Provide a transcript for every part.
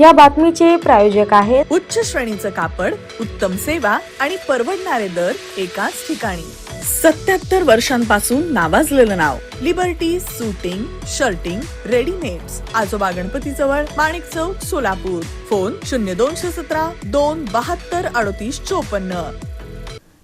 या बातमीचे प्रायोजक आहेत उच्च श्रेणीचं कापड उत्तम सेवा आणि परवडणारे दर एकाच ठिकाणी. सत्याहत्तर वर्षांपासून नावाजलेलं नाव लिबर्टी सुटिंग शर्टिंग रेडीमेड्स आजोबा गणपती जवळ माणिक चौक सोलापूर. फोन शून्य दोनशे सतरा दोन बहात्तर अडतीस चोपन्न.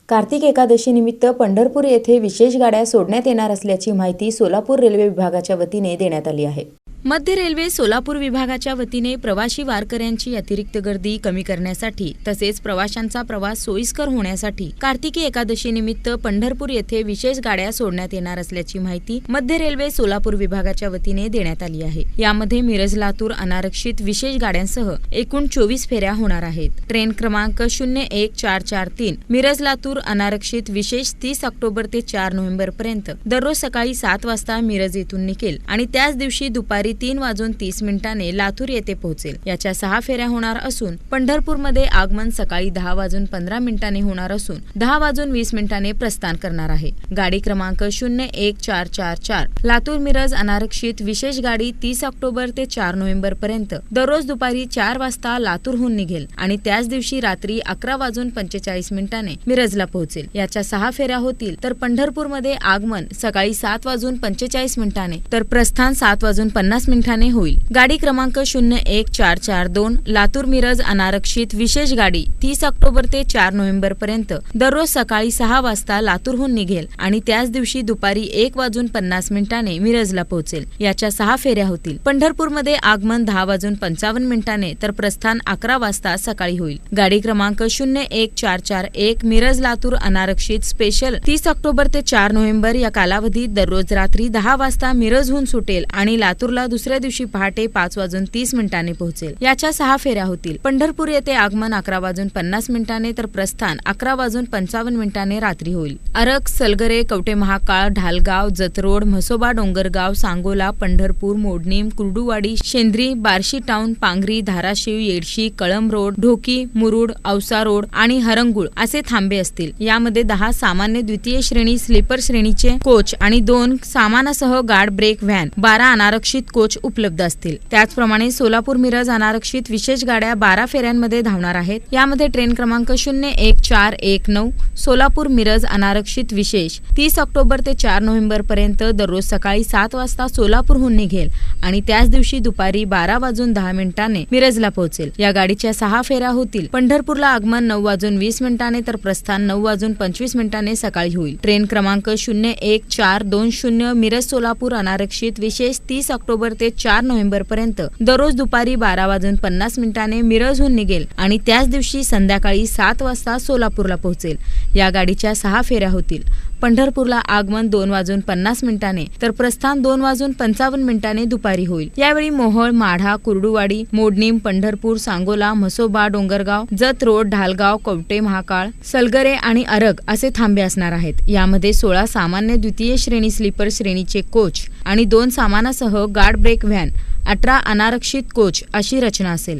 कार्तिक एकादशी निमित्त पंढरपूर येथे विशेष गाड्या सोडण्यात येणार असल्याची माहिती सोलापूर रेल्वे विभागाच्या वतीने देण्यात आली आहे. मध्य रेल्वे सोलापूर विभागाच्या वतीने प्रवासी वारकऱ्यांची अतिरिक्त गर्दी कमी करण्यासाठी तसेच प्रवाशांचा प्रवास सोयीस्कर होण्यासाठी कार्तिकी एकादशी निमित्त पंढरपूर येथे विशेष गाड्या सोडण्यात येणार असल्याची माहिती मध्य रेल्वे सोलापूर विभागाच्या वतीने देण्यात आली आहे. यामध्ये मिरज लातूर अनारक्षित विशेष गाड्यांसह एकूण चोवीस फेऱ्या होणार आहेत. ट्रेन क्रमांक शून्य एक चार चार तीन मिरज लातूर अनारक्षित विशेष तीस ऑक्टोबर ते चार नोव्हेंबर पर्यंत दररोज सकाळी सात वाजता मिरज येथून निघेल आणि त्याच दिवशी दुपारी तीन वाजून तीस मिनिटांनी लातूर येथे पोहोचेल. याच्या सहा फेऱ्या होणार असून पंढरपूरमध्ये आगमन सकाळी दहा वाजून पंधरा मिनिटांनी होणार असून दहा वाजून वीस मिनिटांनी प्रस्थान करणार आहे. गाडी क्रमांक शून्य एक चार चार चार. लातूर मिरज अनारक्षित विशेष गाडी तीस ऑक्टोबर ते चार नोव्हेंबर पर्यंत दररोज दुपारी चार वाजता लातूरहून निघेल आणि त्याच दिवशी रात्री अकरा वाजून पंचेचाळीस मिनिटाने मिरजला पोहोचेल. याच्या सहा फेऱ्या होतील तर पंढरपूरमध्ये आगमन सकाळी सात वाजून पंचेचाळीस मिनिटाने तर प्रस्थान सात वाजून पन्नास मिनिटाने होईल. गाडी क्रमांक शून्य एक चार चार दोन लातूर मिरज अनारक्षित विशेष गाडी तीस ऑक्टोबर ते चार नोव्हेंबर पर्यंत दररोज सकाळी सहा वाजता लातूरहून निघेल आणि त्याच दिवशी दुपारी एक वाजून पन्नास मिनिटाने मिरजला पोहोचेल. याच्या सहा फेऱ्या होतील. पंढरपूरमध्ये आगमन दहा वाजून पंचावन्न मिनिटाने तर प्रस्थान अकरा वाजता सकाळी होईल. गाडी क्रमांक शून्य एक चार चार एक मिरज लातूर अनारक्षित स्पेशल तीस ऑक्टोबर ते चार नोव्हेंबर या कालावधीत दररोज रात्री दहा वाजता मिरजहून सुटेल आणि लातूरला दुसऱ्या दिवशी पहाटे पाच वाजून तीस मिनिटांनी पोहोचेल. याच्या सहा फेऱ्या होतील. पंढरपूर येथे आगमन अकरा वाजून पन्नास मिनिटांनी तर प्रस्थान अकरा वाजून पंचावन्न मिनिटांनी रात्री होईल. Arag Salgare Kavathe Mahankal Dhalgaon Jat Road Mhasoba Dongargaon Sangola Pandharpur Modnimb Kurduwadi Shendri Barshi town Pangri Dharashiv Yedshi Kalamb road Dhoki Murud Ausa road आणि हरंगुळ असे थांबे असतील. यामध्ये दहा सामान्य द्वितीय श्रेणी स्लीपर श्रेणीचे कोच आणि दोन सामानासह गार्ड ब्रेक व्हॅन बारा अनारक्षित कोच उपलब्ध असतील. त्याचप्रमाणे सोलापूर मिरज अनारक्षित विशेष गाड्या बारा फेऱ्यांमध्ये धावणार आहेत. यामध्ये ट्रेन क्रमांक शून्य एक चार एक नऊ सोलापूर मिरज अनारक्षित विशेष तीस ऑक्टोबर ते चार नोव्हेंबर पर्यंत दररोज सकाळी सात वाजता सोलापूरहून निघेल आणि त्याच दिवशी दुपारी बारा वाजून दहा मिनिटांनी मिरजला पोहोचेल. या गाडीच्या सहा फेऱ्या होतील. पंढरपूरला आगमन नऊ वाजून वीस मिनिटांनी तर प्रस्थान नऊ वाजून पंचवीस मिनिटांनी सकाळी होईल. ट्रेन क्रमांक शून्य एक चार दोन शून्य मिरज सोलापूर अनारक्षित विशेष तीस ऑक्टोबर ते चार नोव्हेंबर पर्यंत दररोज दुपारी बारा वाजून पन्नास मिनिटाने मिरजहून निघेल आणि त्याच दिवशी संध्याकाळी सात वाजता सोलापूरला पोहोचेल. या गाडीच्या सहा फेऱ्या होतील. पंढरपूरला आगमन दोन वाजून पन्नास मिनिटाने तर प्रस्थान दोन वाजून पंचावन्न मिनिटाने दुपारी होईल. यावेळी मोहोळ माढा कुर्डुवाडी मोडणीम पंढरपूर सांगोला म्हसोबा डोंगरगाव जत रोड ढालगाव कवटे महाकाळ सलगरे आणि अरग असे थांबे असणार आहेत. यामध्ये सोळा सामान्य द्वितीय श्रेणी स्लीपर श्रेणीचे कोच आणि दोन सामानासह गार्ड ब्रेक व्हॅन अठरा अनारक्षित कोच अशी रचना असेल.